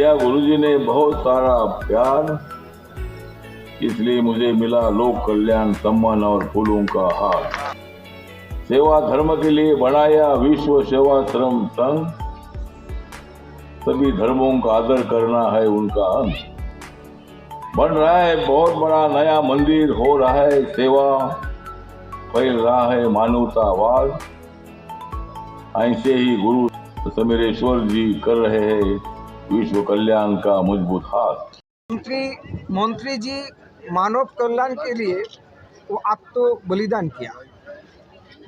दिया गुरुजी ने बहुत सारा प्यार। इसलिए मुझे मिला लोक कल्याण सम्मान और फूलों का हार। सेवा धर्म के लिए बनाया विश्व सेवा श्रम संघ। सभी धर्मों का आदर करना है उनका अंग बन रहा है बहुत बड़ा नया मंदिर, हो रहा है सेवा। फैल रहा है मानवतावाद ऐसे ही गुरु समीरेश्वर जी कर रहे हैं। विश्व कल्याण का मजबूत हाथ मंत्री मंत्री जी मानव कल्याण के लिए वो आत्म बलिदान किया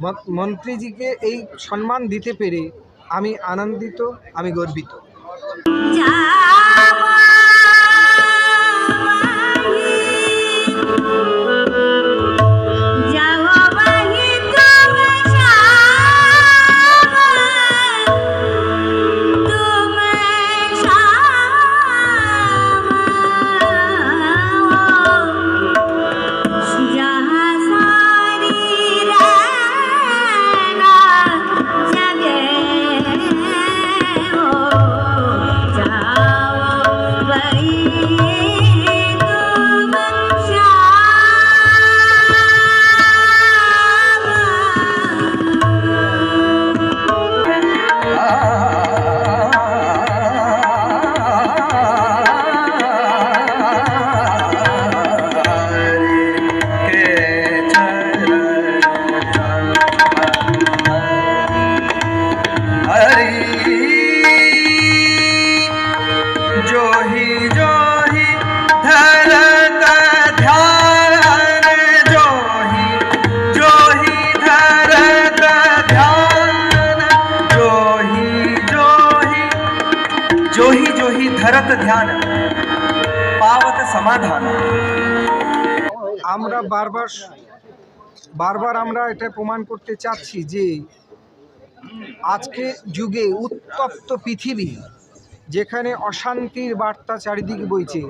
ম- মন্ত্রীজিকে এই সম্মান দিতে পেরে আমি আনন্দিত আমি গর্বিত ಭಗವತ್ সমাধান। আমরা বারবার বারবার আমরা এটা প্রমাণ করতে চাচ্ছি যে আজকে যুগে উত্তপ্ত পৃথিবী, যেখানে অশান্তির বার্তা চারিদিকে বইছে,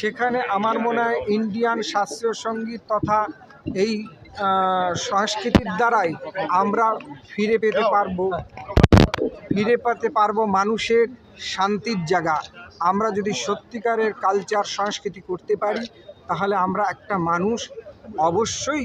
সেখানে আমার মনে হয় ইন্ডিয়ান শাস্ত্রীয় সংগীত তথা এই সংস্কৃতির দ্বারাই আমরা ফিরে পেতে পারব, ফিরে পেতে পারব মানুষের শান্তির জায়গা। আমরা যদি সত্যিকারের কালচার সংস্কৃতি করতে পারি তাহলে আমরা একটা মানুষ অবশ্যই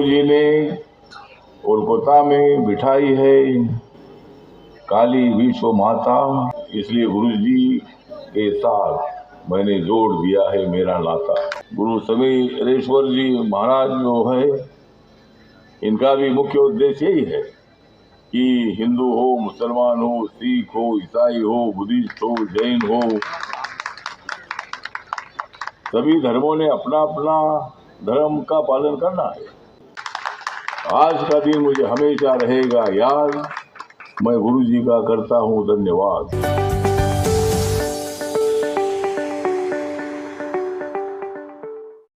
गुरुजी ने कोलकाता में बिठाई है काली विश्व माता। इसलिए गुरुजी के साथ मैंने जोड़ दिया है मेरा नाता। गुरु समीरेश्वर जी महाराज जो है, इनका भी मुख्य उद्देश्य यही है कि हिंदू हो, मुसलमान हो, सिख हो, ईसाई हो, बुद्धिस्ट हो, जैन हो, सभी धर्मों ने अपना अपना धर्म का पालन करना है। आज का दिन मुझे हमेशा रहेगा याद। मैं गुरु जी का करता हूँ धन्यवाद।